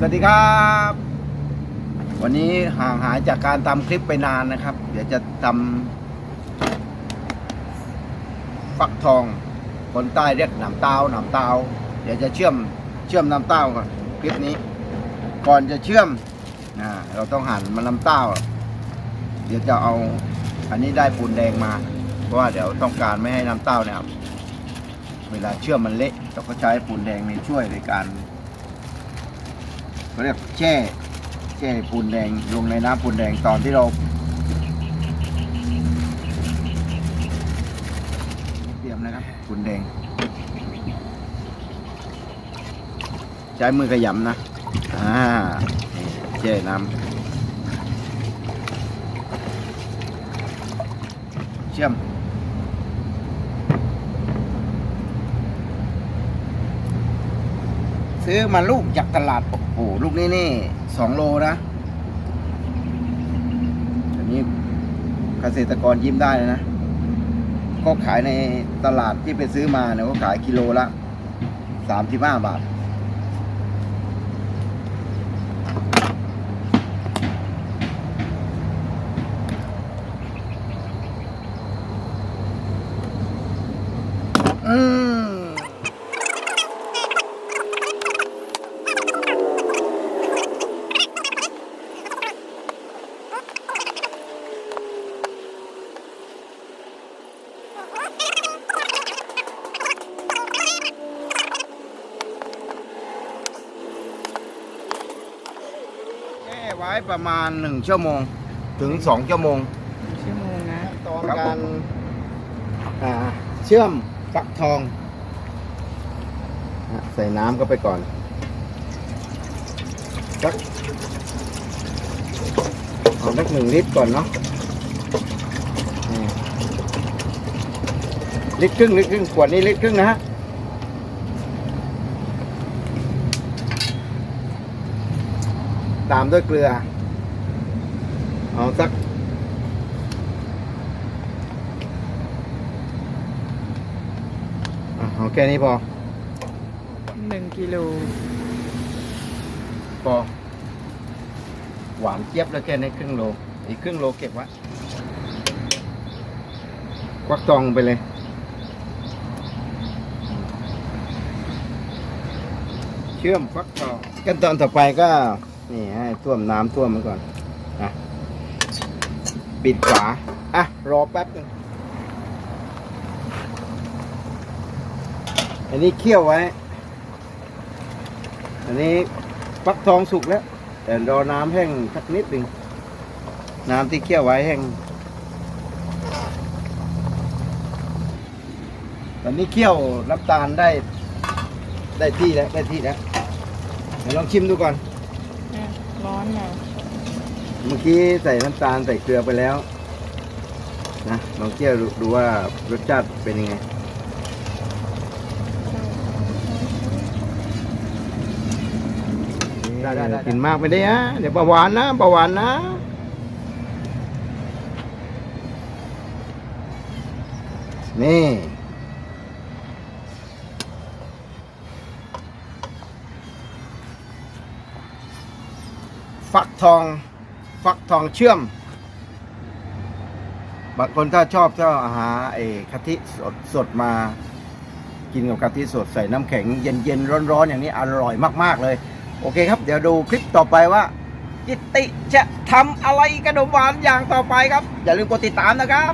สวัสดีครับ วันนี้ห่างหายจากการทำคลิปไปนานนะครับ เดี๋ยวจะทำฟักทอง คนใต้เรียกหนำเตาหนำเตาเดี๋ยวจะเชื่อมเชื่อมน้ำเต้าก่อนคลิปนี้ ก่อนจะเชื่อมอ่าเราต้องหั่นมันน้ำเต้า เดี๋ยวจะเอาอันนี้ได้ปูนแดงมา เพราะว่าเดี๋ยวต้องการไม่ให้น้ำเต้าเนี่ยเวลาเชื่อมมันเละเราก็ใช้ปูนแดงในช่วยในการ เขาเรียกแช่แช่ปูนแดงลงในน้ำปูนแดงตอนที่เราเตรียมนะครับปูนแดง ใช้มือขยำนะอ่าแช่น้ำเชื่อม ซื้อมาลูกจากตลาด โอ้โห ลูกนี้นี่สองโลนะอันนี้เกษตรกรยิ้มได้เลยนะ ก็ขายในตลาดที่ไปซื้อมาเนี่ยก็ขายกิโลละสามสิบห้าบาท อืม ไว้ประมาณหนึ่งชั่วโมงถึงสองชั่วโมงชั่วโมงนะตอนการอ่าเชื่อมฟักทองอะใส่น้ำก็ไปก่อนสักเอาสักหนึ่งลิตรก่อนเนาะนี่ลิตรครึ่งลิตรครึ่งขวดนี้ลิตรครึ่งนะฮะ ตามด้วยเกลือ เอาสักอะเอาแค่นี้พอหนึ่งกิโลพอหวานเจี๊ยบแล้วแค่นี้ครึ่งโล อีกครึ่งโลเก็บไว้ควักตองไปเลยเชื่อมฟักทองขั้นตอนต่อไปก็ นี่ให้ท่วมน้ำท่วมมันก่อนอะปิดฝาอะ รอแป๊บนึงอันนี้เคี่ยวไว้ อันนี้ฟักทองสุกแล้ว แต่รอน้ำแห้งสักนิดหนึ่งน้ำที่เคี่ยวไว้แห้งตอนนี้เคี่ยวน้ำตาลได้ ได้ที่แล้วได้ที่แล้วเดี๋ยวลองชิมดูก่อน ร้อนนะเมื่อกี้ใส่น้ำตาลใส่เกลือไปแล้ว นะลองเคี่ยวดูดูว่ารสชาติเป็นยังไงได้ได้ได้กินมากไปได้ฮะเดี๋ยวเบาหวานนะเบาหวานนะนี่ ฟักทอง ฟักทองเชื่อม บางคนถ้าชอบก็หาเอกะทิสดสดมากินกับกะทิสดใส่น้ำแข็งเย็นๆร้อนๆ อย่างนี้อร่อยมากๆเลย โอเคครับ เดี๋ยวดูคลิปต่อไปว่ากิตติจะทำอะไรกระดมหวานอย่างต่อไปครับ อย่าลืมกดติดตามนะครับ